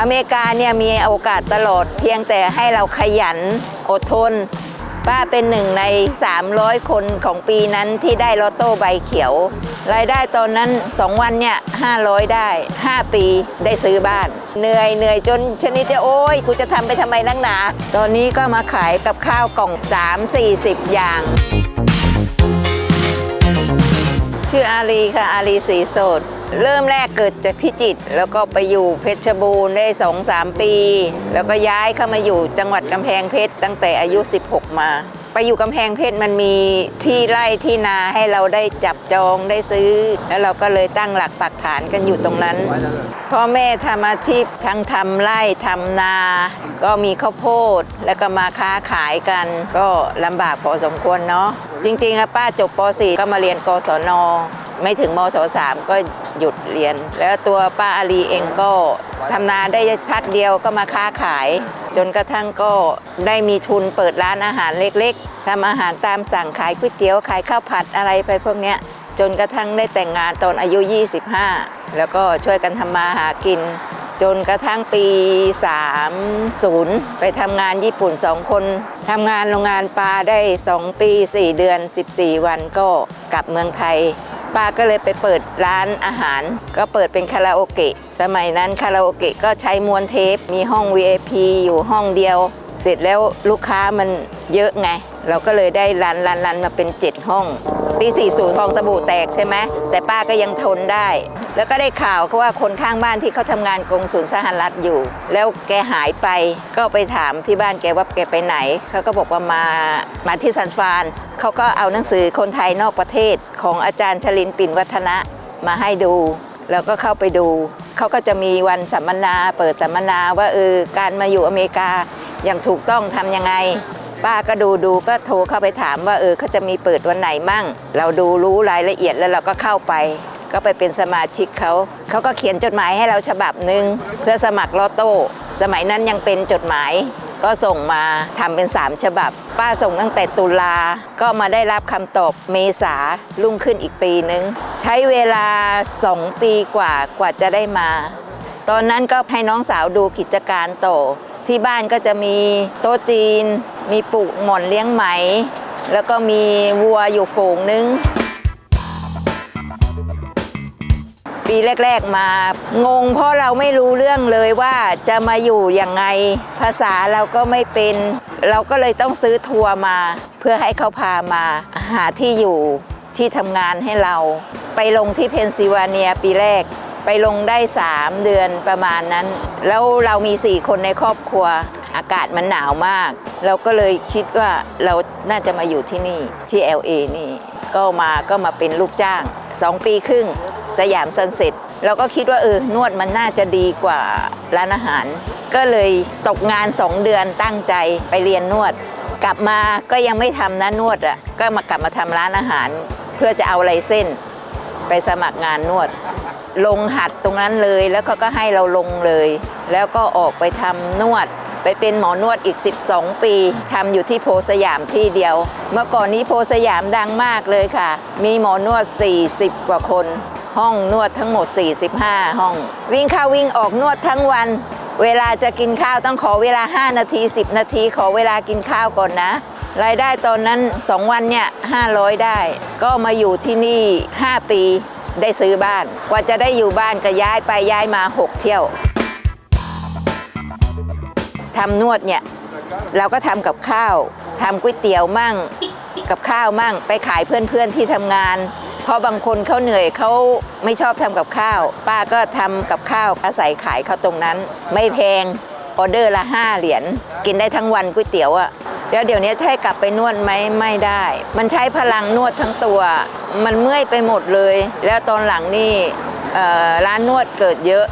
อเมริกาเนี่ยมีโอกาสตลอดเพียงแต่ให้เราขยันอดทน ป้าเป็นหนึ่งใน 300 คนของปีนั้นที่ได้ลอตโต้ใบเขียว รายได้ตอนนั้น 2 วันเนี่ย 500 ได้ 5 ปีได้ซื้อบ้าน เหนื่อยเหนื่อยจนชนิดจะโอ้ยกูจะทำไปทำไมนักหนา ตอนนี้ก็มาขายกับข้าวกล่อง 3-40 อย่าง ชื่ออารีค่ะ อารีสีโสด เริ่มแรกเกิดจากพิจิตรแล้วก็ไปอยู่เพชรบูรณ์ได้สองสามปี แล้วก็ย้ายเข้ามาอยู่จังหวัดกำแพงเพชรตั้งแต่อายุ 16 มา ไปอยู่กำแพงเพชรมันมีที่ไร่ที่นาให้เราได้จับจองได้ซื้อ แล้วเราก็เลยตั้งหลักปักฐานกันอยู่ตรงนั้น พ่อแม่ทำอาชีพทั้งทำไร่ทำนา ก็มีข้าวโพดแล้วก็มาค้าขายกัน ก็ลำบากพอสมควรเนาะ จริงๆอะป้าจบป .4 ก็มาเรียนกศน ไม่ถึงมศ 3 ก็หยุดเรียน แล้วตัวป้าอาลีเองก็ทำนาได้พักเดียวก็มาค้าขาย จนกระทั่งก็ได้มีทุนเปิดร้านอาหารเล็กๆทำอาหารตามสั่งขายก๋วยเตี๋ยวขายข้าวผัดอะไรไปพวกเนี้ยจนกระทั่งได้แต่งงานตอนอายุ 25 แล้วก็ช่วยกันทำมาหากิน จนกระทั่งปี 30 ไปทำงานญี่ปุ่น2คนทำงานโรงงานปลาได้ 2 ปี 4 เดือน 14 วันก็กลับเมืองไทยป้าก็เลยไปเปิดร้านอาหาร ก็เปิดเป็นคาราโอเกะ สมัยนั้นคาราโอเกะก็ใช้มวนเทป มีห้อง VIP อยู่ห้องเดียว เสร็จแล้วลูกค้ามันเยอะไง เราก็เลยได้รันรันรันมาเป็น 7 ห้อง ปี 40ฟองสบู่แตกใช่ไหมแต่ป้าก็ยังทนได้ แล้วก็ได้ข่าวเขาว่าคนข้างบ้านที่เขาทำงานกงศูนย์สหรัฐอยู่ แล้วแกหายไปก็ไปถามที่บ้านแกว่าแกไปไหน เขาก็บอกว่ามามาที่ซันฟานเขาก็เอาหนังสือคนไทยนอกประเทศของอาจารย์ชลินปิ่นวัฒนะมาให้ดูแล้วก็เข้าไปดู เขาก็จะมีวันสัมมนา เปิดสัมมนาว่าเออการมาอยู่อเมริกา อย่างถูกต้องทำยังไง ป้าก็ดูดูก็โทรเข้าไปถามว่าเออเขาจะมีเปิดวันไหนมั่ง เราดูรู้รายละเอียดแล้วเราก็เข้าไป ก็ไปเป็นสมาชิกเขาเขาก็เขียนจดหมายให้เราฉบับหนึ่งเพื่อสมัครลอตโต้สมัยนั้นยังเป็นจดหมายก็ส่งมาทำเป็น 3 ฉบับ ป้าส่งตั้งแต่ตุลา ก็มาได้รับคำตอบเมษารุ่งขึ้นอีกปีนึง ใช้เวลา 2 ปีกว่ากว่าจะได้มา ตอนนั้นก็ให้น้องสาวดูกิจการต่อ ที่บ้านก็จะมีโต๊ะจีน มีปลูกหม่อนเลี้ยงไหม แล้วก็มีวัวอยู่ฝูงนึง ปีแรก ๆมา งงเพราะเราไม่รู้เรื่องเลยว่าจะมาอยู่ยังไง ภาษาเราก็ไม่เป็น เราก็เลยต้องซื้อทัวร์มา เพื่อให้เขาพามาหาที่อยู่ที่ทำงานให้เรา ไปลงที่เพนซิลเวเนียปีแรก ไปลงได้ 3 เดือนประมาณนั้น แล้วเรามี 4 คนในครอบครัว อากาศมันหนาวมาก เราก็เลยคิดว่าเราน่าจะมาอยู่ที่นี่ที่ LA นี่ ก็มาก็มาเป็นลูกจ้าง 2 ปีครึ่ง สยามซันเซ็ตเราก็คิดว่าเออนวดมันน่าจะดีกว่าร้านอาหาร ก็เลยตกงาน 2 เดือนตั้งใจไปเรียนนวด กลับมาก็ยังไม่ทำนะนวดอะก็มากลับมาทำร้านอาหาร เพื่อจะเอาไรเส้น ไปสมัครงานนวด ลงหัดตรงนั้นเลย แล้วเขาก็ให้เราลงเลย แล้วก็ออกไปทำนวด ไปเป็นหมอนวดอีก 12 ปีทำอยู่ที่โพสยามที่เดียว เมื่อก่อนนี้โพสยามดังมากเลยค่ะ มีหมอนวด 40 กว่าคน ห้องนวดทั้งหมด 45 ห้อง วิ่งเข้าวิ่งออกนวดทั้งวันเวลาจะกินข้าวต้องขอเวลา 5 นาที 10 นาที ขอเวลากินข้าวก่อนนะ รายได้ตอนนั้น 2 วันเนี่ย500 ได้ ก็มาอยู่ที่นี่ 5 ปีได้ซื้อบ้าน กว่าจะได้อยู่บ้านก็ย้ายไปย้ายมา 6 เที่ยวทำนวดเนี่ย เราก็ทำกับข้าวทำก๋วยเตี๋ยวมั่ง กับข้าวมั่ง ไปขายเพื่อนๆที่ทำงานเพราะบางคนเขาเหนื่อยเขาไม่ชอบทำกับข้าว ป้าก็ทำกับข้าวอาศัยขายเขาตรงนั้น ไม่แพงออเดอร์ละ5เหรียญกินได้ทั้งวันก๋วยเตี๋ยวอะ แล้วเดี๋ยวนี้ใช้กลับไปนวดไหมไม่ได้ มันใช้พลังนวดทั้งตัว มันเมื่อยไปหมดเลย แล้วตอนหลังนี่ร้านนวดเกิดเยอะ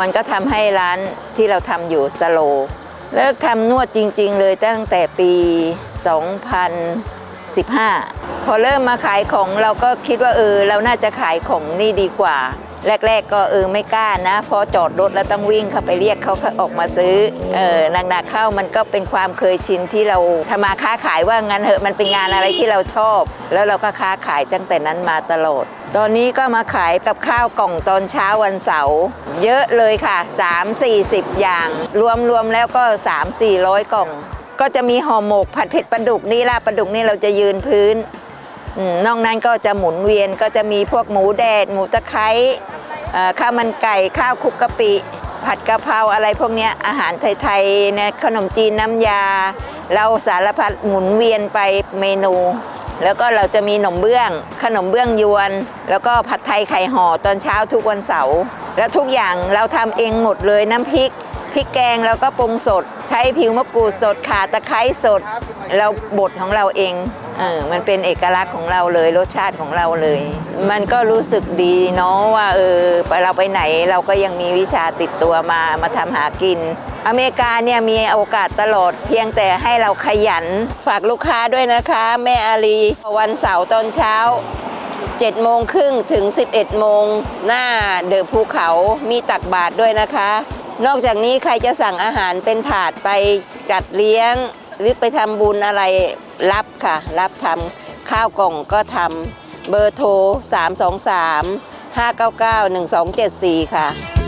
มันก็ทำให้ร้านที่เราทำอยู่สโลว์เลิกทำนวดจริง ๆ เลยตั้งแต่ปี 2015 พอเริ่มมาขายของเราก็คิดว่าเออเราน่าจะขายของนี่ดีกว่า แรก ๆ ก็เออไม่กล้านะเพอจอดรถแล้วต้องวิ่งเข้าไปเรียกเขาออกมาซื้อเออหนักๆเข้ามันก็เป็นความเคยชินที่เราทำมาค้าขายว่างั้นเหอะมันเป็นงานอะไรที่เราชอบ แล้วเราก็ค้าขายตั้งแต่นั้นมาตลอดตอนนี้ก็มาขายกับข้าวกล่องตอนเช้าวันเสาร์เยอะเลยค่ะ 3 40 อย่าง รวมรวมแล้วก็ 3 400 กล่อง ก็จะมีห่อหมกผัดเผ็ดปลาดุกนี่ล่ะปลาดุกนี่เราจะยืนพื้นอมนอกนั้นก็จะหมุนเวียนก็จะมีพวกหมูแดด หมูตะไคร้ ข้าวมันไก่ข้าวคลุกกะปิ ผัดกะเพราอะไรพวกนี้อาหารไทยๆนะขนมจีนน้ำยา เราสารพัดหมุนเวียนไปเมนู แล้วก็เราจะมีขนมเบื้อง ขนมเบื้องยวน แล้วก็ผัดไทยไข่ห่อตอนเช้าทุกวันเสาร์แล้วทุกอย่างเราทำเองหมดเลยน้ำพริก พริกแกงแล้วก็ปรุงสด ใช้ผิวมะกรูดสดข่าตะไคร้สด เราบดของเราเองเออมันเป็นเอกลักษณ์ของเราเลยรสชาติของเราเลย มันก็รู้สึกดีเนาะว่าเออเราไปไหนเราก็ยังมีวิชาติดตัวมามาทำหากิน อเมริกาเนี่ยมีโอกาสตลอด เพียงแต่ให้เราขยันฝากลูกค้าด้วยนะคะ แม่อาลีวันเสาร์ตอนเช้า7โมงครึ่งถึง 11โมงหน้าเดอะภูเขามีตักบาทด้วยนะคะ นอกจากนี้ใครจะสั่งอาหารเป็นถาดไปจัดเลี้ยง หรือไปทำบุญอะไรรับค่ะ รับทำข้าวกล่องก็ทำเบอร์โทร 323 599 1274 ค่ะ